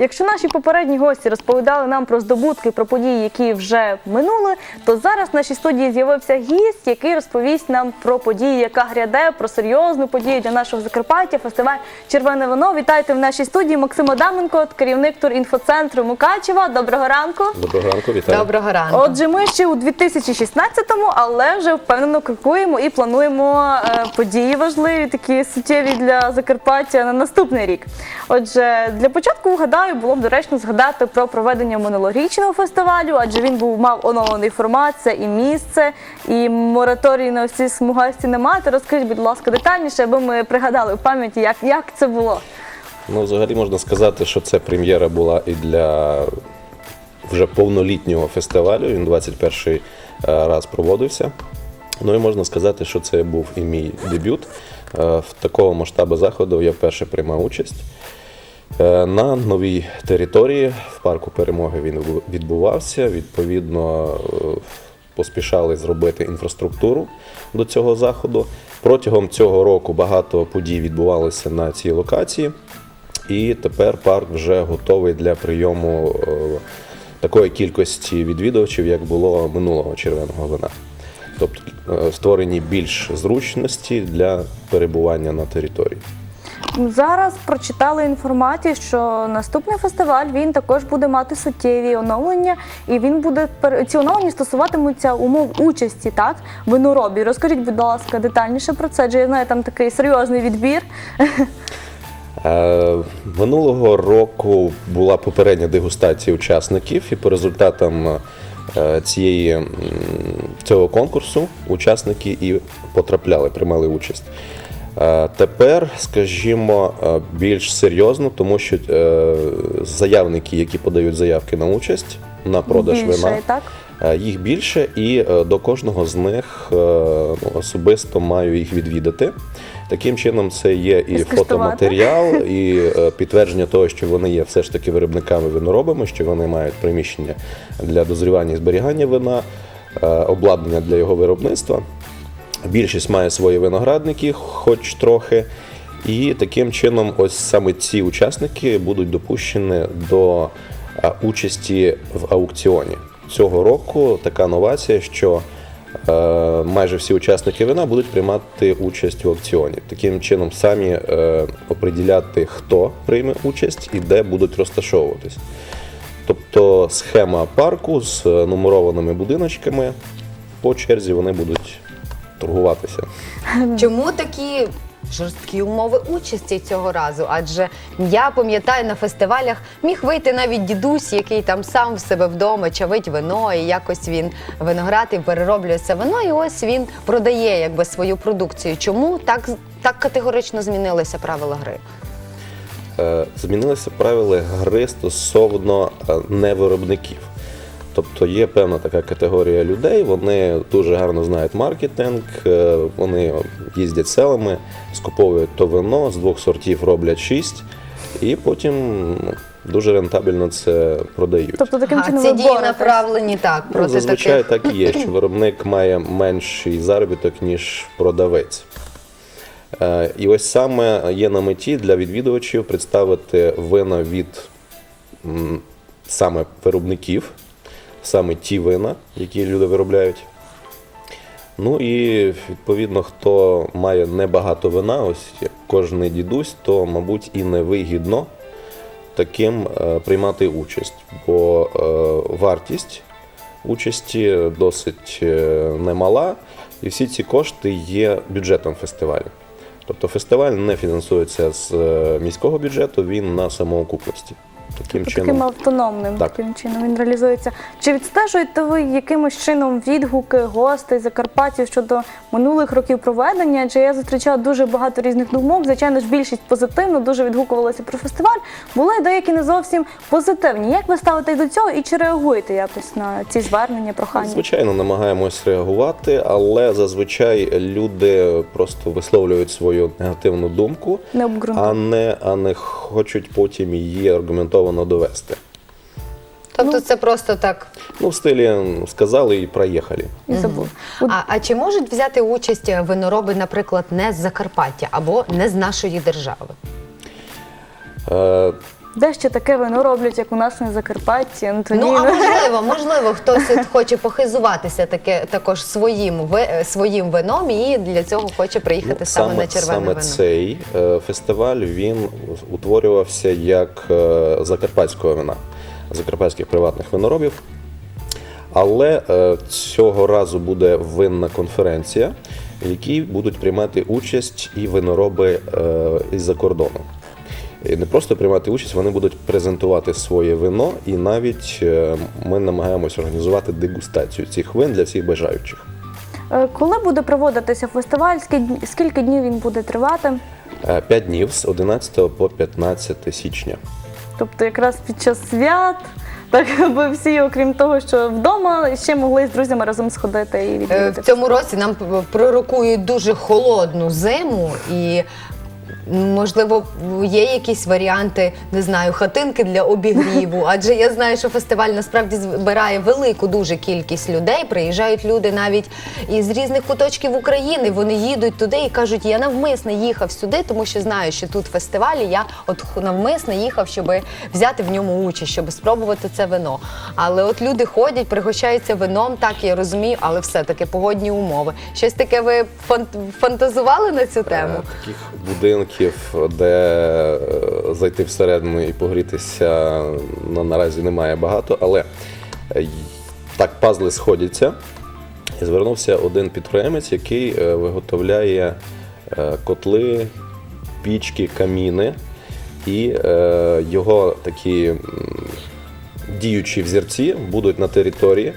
Якщо наші попередні гості розповідали нам про здобутки, про події, які вже минули, то зараз в нашій студії з'явився гість, який розповість нам про події, яка гряде, про серйозну подію для нашого Закарпаття, фестиваль Червоне вино. Вітайте в нашій студії Максим Адаменко, керівник турінфоцентру Мукачева. Доброго ранку. Доброго ранку, вітаю. Доброго ранку. Отже, ми ще у 2016-му, але вже впевнено крокуємо і плануємо е, події важливі, такі суттєві для Закарпаття на наступний рік. Отже, для початку гадаю, було б доречно згадати про проведення минулорічного фестивалю, адже він був мав оновлений формат, це і місце, і мораторій на всі смугасті немає. То розкажіть, будь ласка, детальніше, аби ми пригадали в пам'яті, як, як це було. Ну, взагалі можна сказати, що це прем'єра була і для вже повнолітнього фестивалю. Він 21 е, раз проводився. Ну і можна сказати, що це був і мій дебют. Е, В такого масштабу заходу я вперше приймав участь. Е, На новій території в парку перемоги він відбувався. Відповідно, е, поспішали зробити інфраструктуру до цього заходу. Протягом цього року багато подій відбувалося на цій локації, і тепер парк вже готовий для прийому е, такої кількості відвідувачів, як було минулого червоного вина. Тобто створені більш зручності для перебування на території. Зараз прочитали інформацію, що наступний фестиваль він також буде мати суттєві оновлення, і він буде ці оновлення стосуватимуться умов участі, так виноробів. Розкажіть, будь ласка, детальніше про це, адже я знаю, там такий серйозний відбір. Е, Минулого року була попередня дегустація учасників, і по результатам е, цієї, цього конкурсу учасники і потрапляли, приймали участь. Е, Тепер, скажімо, е, більш серйозно, тому що е, заявники, які подають заявки на участь на продаж Більше, вина, так? Їх більше, і до кожного з них ну, особисто маю їх відвідати. Таким чином, це є і фотоматеріал, і підтвердження того, що вони є все ж таки виробниками виноробами, що вони мають приміщення для дозрівання і зберігання вина, обладнання для його виробництва. Більшість має свої виноградники, хоч трохи. І таким чином, ось саме ці учасники будуть допущені до участі в аукціоні. Цього року така новація, що е, майже всі учасники вина будуть приймати участь в аукціоні. Таким чином, самі е, оприділяти, хто прийме участь і де будуть розташовуватись. Тобто схема парку з е, нумерованими будиночками по черзі вони будуть торгуватися. Чому такі жорсткі умови участі цього разу? Адже я пам'ятаю на фестивалях міг вийти навіть дідусь, який там сам в себе вдома чавить вино, і якось він виноград і перероблює це вино, і ось він продає якби свою продукцію. Чому так, так категорично змінилися правила гри? Е, змінилися правила гри стосовно е, невиробників. Тобто є певна така категорія людей, вони дуже гарно знають маркетинг, е, вони їздять селами, скуповують то вино, з двох сортів роблять шість, і потім ну, дуже рентабельно це продають. Тобто таким чином ці дії направлені так Ну, зазвичай таких. так і є, що виробник має менший заробіток, ніж продавець. Е, І ось саме є на меті для відвідувачів представити вина від саме виробників, саме ті вина, які люди виробляють. Ну і відповідно, хто має небагато вина, ось як кожний дідусь, то, мабуть, і невигідно таким е, приймати участь, бо е, вартість участі досить е, немала, і всі ці кошти є бюджетом фестивалю. Тобто фестиваль не фінансується з міського бюджету, він на самоокупності. Таким Таким чином. автономним Так. таким чином він реалізується. Чи відстежуєте ви якимось чином відгуки гостей закарпатців щодо минулих років проведення? Чи я зустрічала дуже багато різних думок? Звичайно ж, більшість позитивно дуже відгукувалася про фестиваль. Були деякі не зовсім позитивні. Як ви ставитесь до цього і чи реагуєте якось на ці звернення, прохання? Звичайно, намагаємось реагувати, але зазвичай люди просто висловлюють свою негативну думку, Не а не, а не хочуть потім її аргументовано довести. Тобто це просто так. Ну, в стилі сказали і проїхали. І забув. А, а чи можуть взяти участь винороби, наприклад, не з Закарпаття або не з нашої держави? Е, Де ще таке вино роблять, як у нас на Закарпатті, Ну а можливо, можливо, хтось от хоче похизуватися таке також своїм ви- е, своїм вином і для цього хоче приїхати саме, на червоне саме вино. цей е, фестиваль він утворювався як е, закарпатського вина, закарпатських приватних виноробів. Але е, цього разу буде винна конференція, в якій будуть приймати участь і винороби е, із-за кордону. І не просто приймати участь, вони будуть презентувати своє вино, і навіть е, ми намагаємось організувати дегустацію цих вин для всіх бажаючих. Е, Коли буде проводитися фестиваль? Скільки, скільки днів він буде тривати? Е, П'ять днів з 11 по 15 січня. Тобто якраз під час свят, так аби всі, окрім того, що вдома, ще могли з друзями разом сходити і відвідати. В цьому році нам пророкують дуже холодну зиму і. Можливо, є якісь варіанти, не знаю, хатинки для обігріву. Адже я знаю, що фестиваль насправді збирає велику дуже кількість людей. Приїжджають люди навіть із різних куточків України. Вони їдуть туди і кажуть, я навмисно їхав сюди, тому що знаю, що тут фестиваль. і Я от навмисно їхав, щоб взяти в ньому участь, щоб спробувати це вино. Але от люди ходять, пригощаються вином, так я розумію, але все-таки погодні умови. Щось таке ви фан- фантазували на цю тему? Е, Таких будинків, де е, зайти всередину і погрітися ну, наразі немає багато, але е, так пазли сходяться. І звернувся один підприємець, який е, виготовляє котли, пічки, каміни. І його такі діючі взірці будуть на території,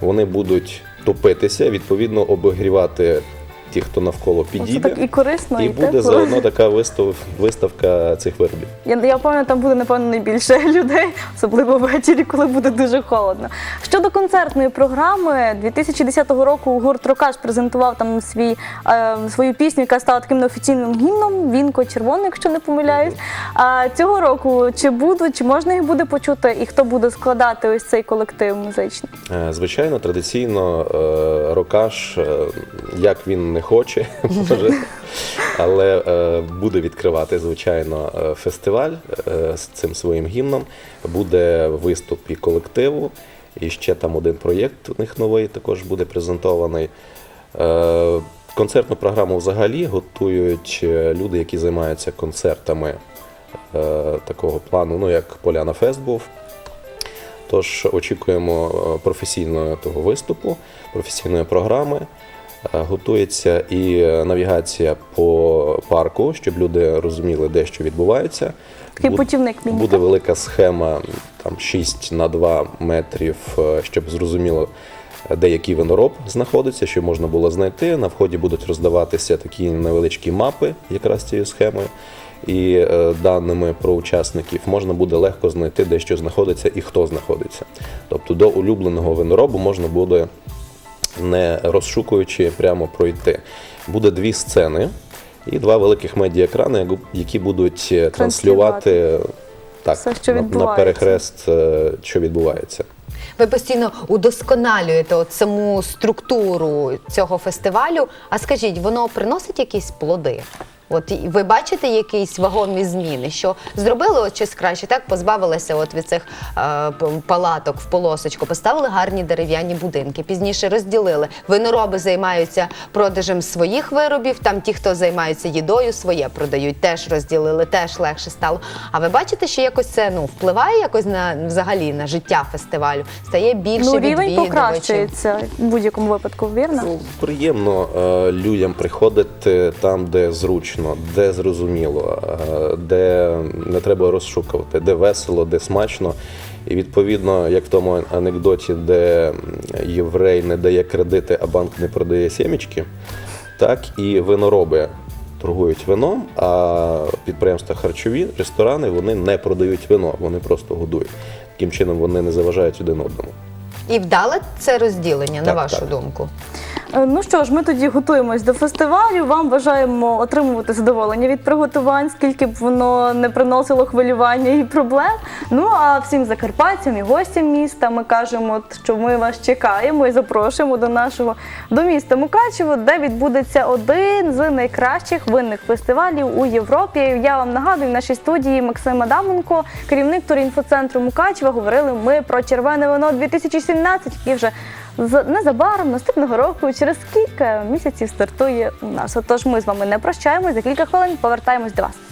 вони будуть топитися, відповідно обігрівати ті, хто навколо Це підійде. так і корисно, І і, буде тепло. заодно така вистав, виставка цих виробів. Я, я впевнена, там буде напевно найбільше людей, особливо ввечері, коли буде дуже холодно. Щодо концертної програми, 2010 року гурт Рокаш презентував там свій, е, свою пісню, яка стала таким неофіційним гімном. Вінко червоний, якщо не помиляюсь. А цього року чи будуть, чи можна їх буде почути, і хто буде складати ось цей колектив музичний? Е, Звичайно, традиційно е, Рокаш, е, як він не хоче, може, але е, буде відкривати, звичайно, е, фестиваль е, з цим своїм гімном. Буде виступ і колективу, і ще там один проєкт у них новий також буде презентований. Е, Концертну програму взагалі готують е, люди, які займаються концертами е, такого плану, ну як Поляна Фест був. Тож очікуємо е, професійного того виступу, професійної програми. Е, Готується і е, навігація по парку, щоб люди розуміли, де що відбувається. Такий путівник міні, Буде велика схема там 6 на 2 метрів, е, щоб зрозуміло, де який винороб знаходиться, щоб можна було знайти. На вході будуть роздаватися такі невеличкі мапи, якраз цією схемою. І даними про учасників можна буде легко знайти, де що знаходиться і хто знаходиться. Тобто до улюбленого виноробу можна буде, не розшукуючи, прямо пройти. Буде дві сцени і два великих медіаекрани, які будуть е, транслювати так, Все, що на, на перехрест, е, що відбувається. Ви постійно удосконалюєте от саму структуру цього фестивалю. А скажіть, воно приносить якісь плоди? От і ви бачите якісь вагомі зміни, що зробили от щось краще, так позбавилися от від цих е, палаток в полосочку, поставили гарні дерев'яні будинки, пізніше розділили. Винороби займаються продажем своїх виробів. Там ті, хто займаються їдою, своє продають, теж розділили, теж легше стало. А ви бачите, що якось це ну впливає якось на взагалі на життя фестивалю? Стає більше Ну, рівень покращується в будь-якому випадку, вірно? Ну, приємно е, людям приходити там, де зручно, де зрозуміло, е, де не треба розшукувати, де весело, де смачно. І відповідно, як в тому анекдоті, де єврей не дає кредити, а банк не продає сімечки, так і винороби торгують вином, а підприємства харчові, ресторани вони не продають вино, вони просто годують. Таким чином вони не заважають один одному. І вдале це розділення, на вашу так. думку? Е, Ну що ж, ми тоді готуємось до фестивалю. Вам бажаємо отримувати задоволення від приготувань, скільки б воно не приносило хвилювання і проблем. Ну а всім закарпатцям і гостям міста ми кажемо, що ми вас чекаємо і запрошуємо до нашого до міста Мукачево, де відбудеться один з найкращих винних фестивалів у Європі. Я вам нагадую, в нашій студії Максим Адаменко, керівник турінфоцентру Мукачева. Говорили ми про червоне вино 2017, який вже незабаром наступного року, через кілька місяців стартує у нас. Отож, ми з вами не прощаємось. За кілька хвилин повертаємось до вас.